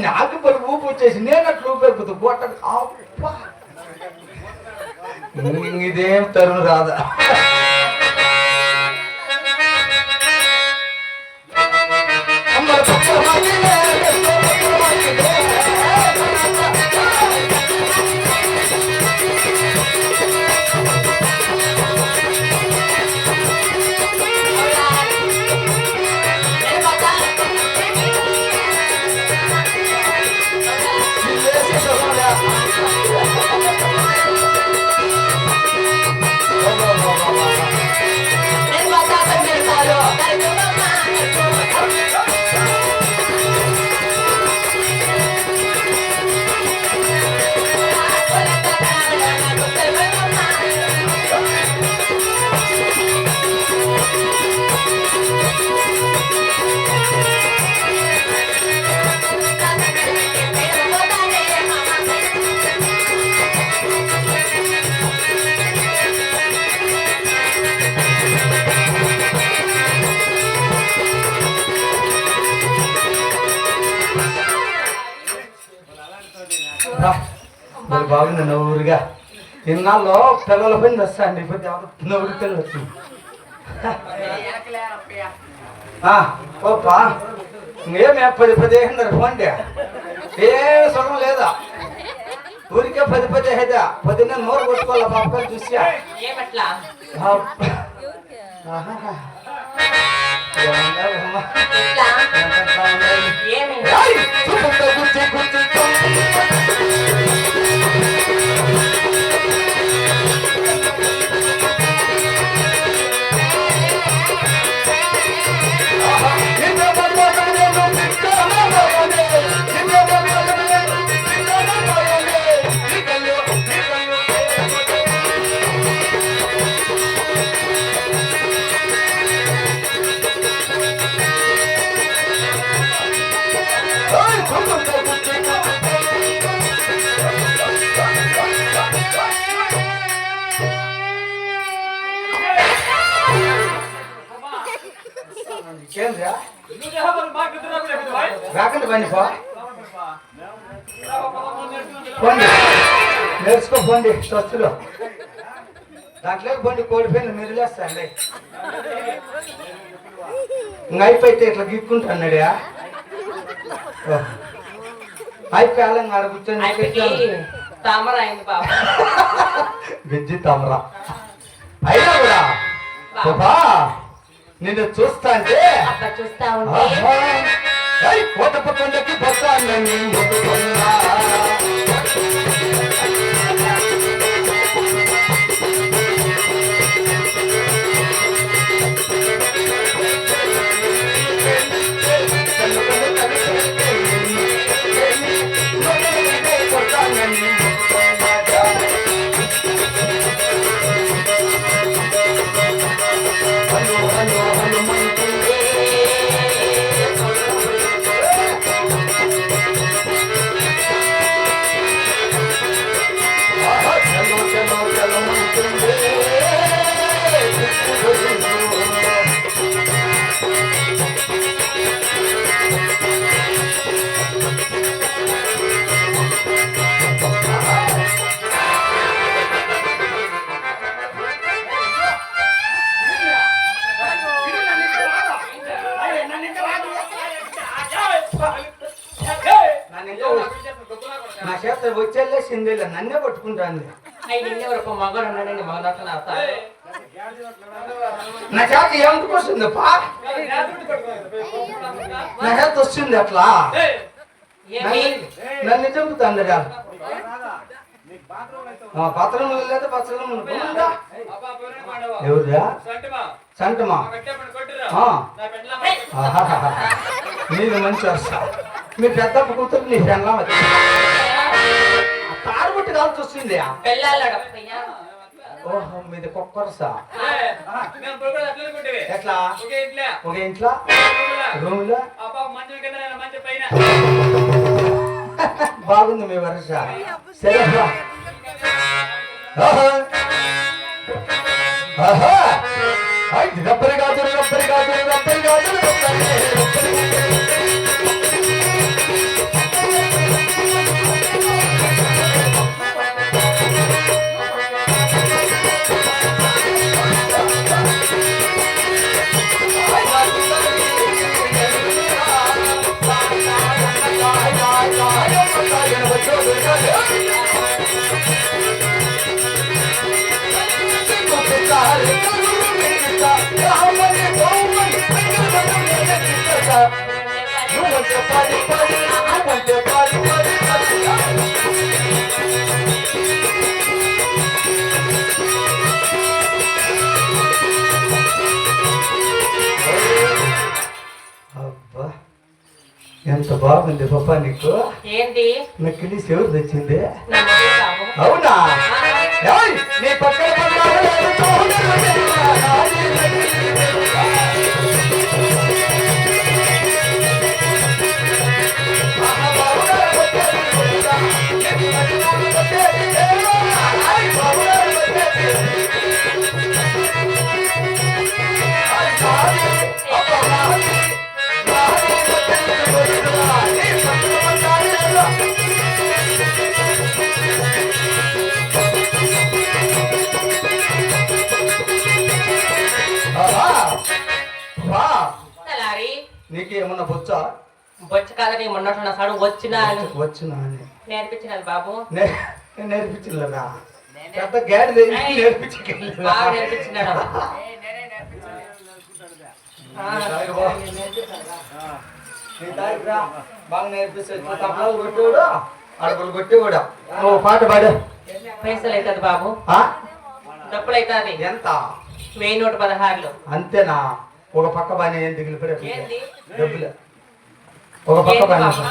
నాకు మరి ఊపు వచ్చేసి నేను అట్లా ఊపైపోతా గొట్ట ఇదేం తరుణ్ రాదా బాగుంది నవ్వురుగా ఇన్నాళ్ళు పిల్లల పని వస్తాండి ఇప్పుడు నవ్వురు పిల్లలు వచ్చింది ఆ, ఓపా ఏమే పది పది ఫోన్డే ఏ సుఖం లేదా? ఊరికే పది పది అయితే పొద్దున్న నోరు కొట్టుకోవాలా పాపకాలు చూసా ఏమి పని పో. పోండి. నేర్చుకో పోండి స్వచ్ఛలో దాంట్లో పోండి కోడిపోయిన మీరు చేస్తాండి ఇంకా అయిపోయితే ఇట్లా గీక్కుంటున్నాడా అయిపోయాలని ఆడ కూర్చొని తామర అయింది బాబు గజ్జి తమరా. అయినా కూడా బాబా. నిన్ను చూస్తా అంటే చూస్తా ఉంటే. కోటప్ప కొండకి బొత్తాన్ని వచ్చేలే సిందేలే నన్నే పట్టుకుంటాను మగడు ఉన్నాడండి మగనట్లు అవుతాడు నా చేత వస్తుంది? పా. నా చేత వస్తుంది అట్లా. నన్ను చంపుతాను రా పత్రం లేదా పత్రం ఎవరురా? సంటమా. నీది మంచి వస్తా. మీ పెద్దప్ప కూతురు నీ పెళ్ళం పెళ్ళాడు ఓహో మీది కుక్కరసా. ఎట్లా? ఒకే ఇంట్లో. రూమ్లో బాగుంది మీ వరుస. సరే బా. ఆహా. ఆహా. ఎంత బాగుంది పాప నీకు. ఏంటి? నక్కిలి చెవులు తెచ్చింది? అవునా? నీ పక్కన తలారి నీకేమన్నా బొచ్చా? బొచ్చ కాదని మొన్నట్లు నా సడు వచ్చినా అని. వచ్చునా అని. నేర్పించినది బాబు. నేర్పించలేదా పెద్ద గాడి నేర్పించగలదా బాగా నేర్పించినాడు. ఆ, నీ తాగిరా, బాగా నేర్పిస్తాడు కొట్టేవాడు? అడుగులు కొట్టేవాడు? ఓ పాట పాడు. పైసలు అవుతుంది బాబు? డబ్బులు అవుతుంది ఎంత? వెయ్యి నూట పదహారులు. అంతేనా? ఒక పక్క బాగానే ఏం దిగులు డబ్బులు ఒక పక్క బాబు?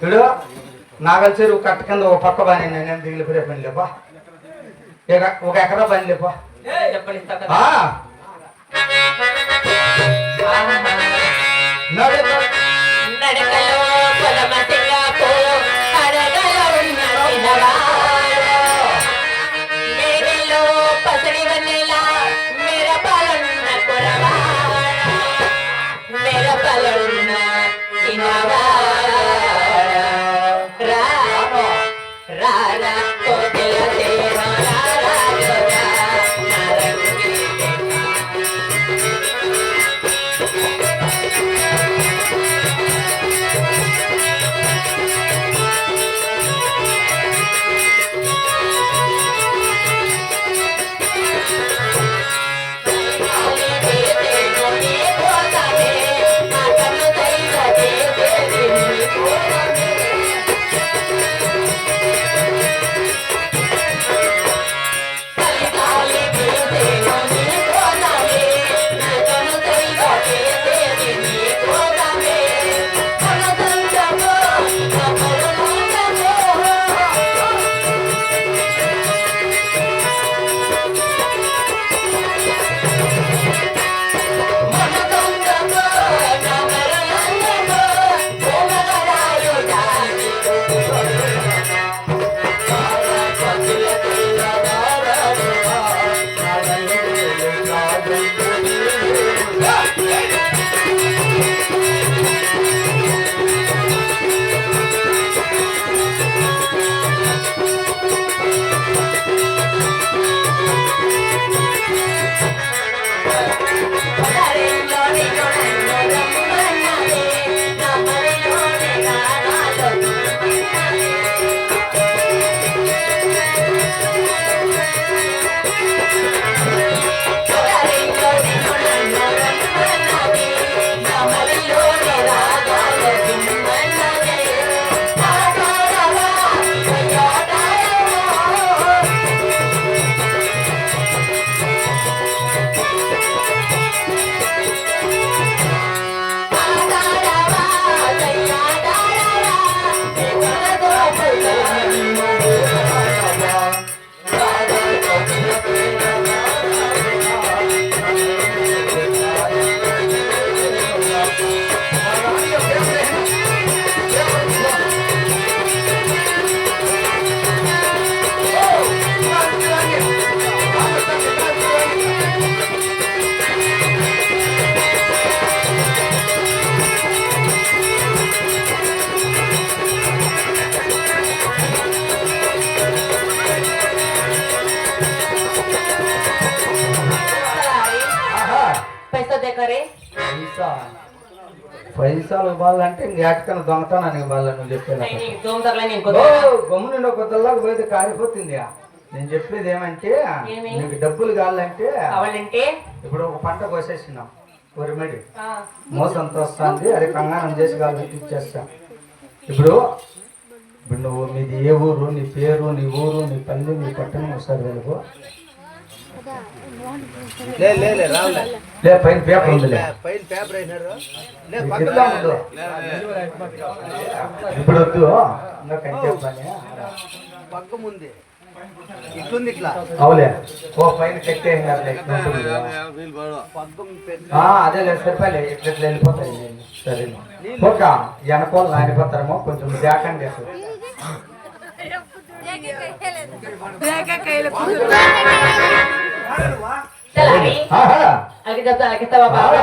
చూడు నాగల చెరువు కట్ట కింద ఒక పక్క బాగానే నేనేం దిగులు పడే పని లేపా ఒక ఎకరా పని లేపా డబ్బులు ఇస్తా కదా ఆ, ఆహా. నడు. నడకలో పది పైసలు ఇవ్వాలంటే ఇంకేటకన్నా దొంగతానని ఇవ్వాలని నువ్వు చెప్పేది గమ్మునుండి ఒక దొల్లాకు పోయితే కారిపోతుంది నేను చెప్పేది ఏమంటే నీకు డబ్బులు కావాలంటే ఇప్పుడు ఒక పంట కోసేసినాం కొరిమిడి మోసంతో వస్తుంది అది కంగారం చేసి కాబట్టి ఇచ్చేస్తా ఇప్పుడు ఇప్పుడు నువ్వు మీది ఏ ఊరు నీ పేరు నీ ఊరు నీ పల్లె నీ పట్టణం ఒకసారి వెలుగు లే లే లే రావులే. లే పైన పేపర్ ఉందిలే. పైన పేపర్ అయినారు లే పక్కన ఉండు. ఇప్పుడు వద్దు ఇంకా కంటే పని పక్క ముందే ఇట్లుంది ఇట్లా. అవులే. ఓ పైన కట్టే అదే లేదు సరిపోలే. ఇట్లా ఇట్లా వెళ్ళిపోతాయి. సరే ఒక నానిపోతారేమో కొంచెం చలాని ఆహా. అలాగే చెప్తా అలాగే చెప్తావా బాబు.